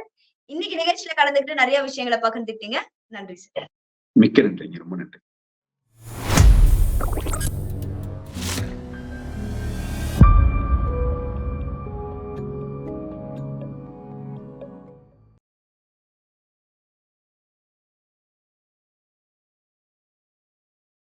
இன்னைக்கு நிகழ்ச்சியில கலந்துக்கிட்டு நிறைய விஷயங்களை பகிர்ந்துக்கிட்டீங்க. நன்றி சார். மிக்க நன்றிங்க ரொம்ப நன்றி.